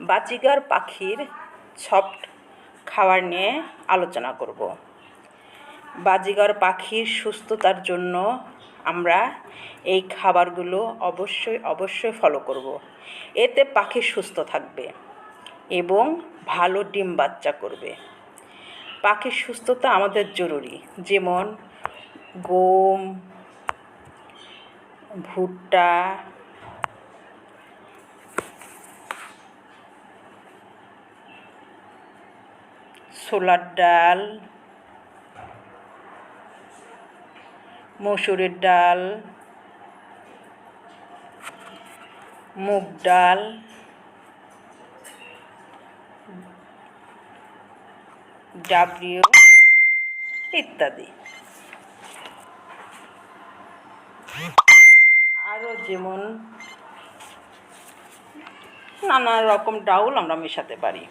বাজিগার পাখির সফট খাবার নিয়ে আলোচনা করব। বাজিগার পাখির সুস্থতার জন্য আমরা এই খাবারগুলো অবশ্যই অবশ্যই ফলো করব। এতে পাখি সুস্থ থাকবে এবং ভালো ডিম বাচ্চা করবে। পাখির সুস্থতা আমাদের জরুরি, যেমন গম, ভুট্টা ছোলার ডাল, মসুরের ডাল, মুগ ডাল, ডাবরিও ইত্যাদি। আরও যেমন নানা রকম ডাউল আমরা মেশাতে পারি।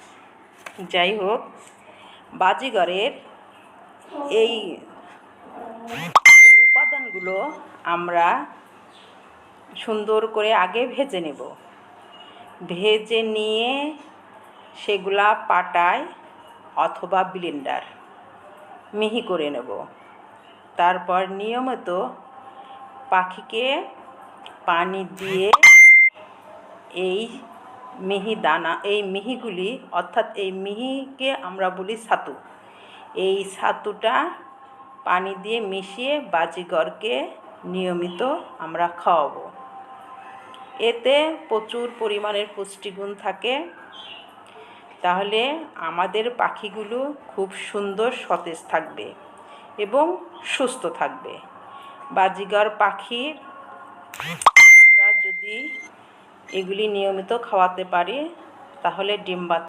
যাই হোক বাজিগরের এই উপাদানগুলো আমরা সুন্দর করে আগে ভেজে নেব। ভেজে নিয়ে সেগুলা পাটায় অথবা ব্লেন্ডার মিহি করে নেব। তারপর নিয়মিত পাখিকে পানি দিয়ে এই মিহি দানা, এই মিহিগুলি, অর্থাৎ এই মিহিকে আমরা বলি ছাতু এই ছাতুটা পানি দিয়ে মিশিয়ে বাজিগরকে নিয়মিত আমরা খাওয়াবো। এতে প্রচুর পরিমাণের পুষ্টিগুণ থাকে। তাহলে আমাদের পাখিগুলো খুব সুন্দর সতেজ থাকবে এবং সুস্থ থাকবে। বাজিগর পাখির আমরা যদি এগুলি নিয়মিত খাওয়াতে পারি তাহলে ডিম বাচ্চা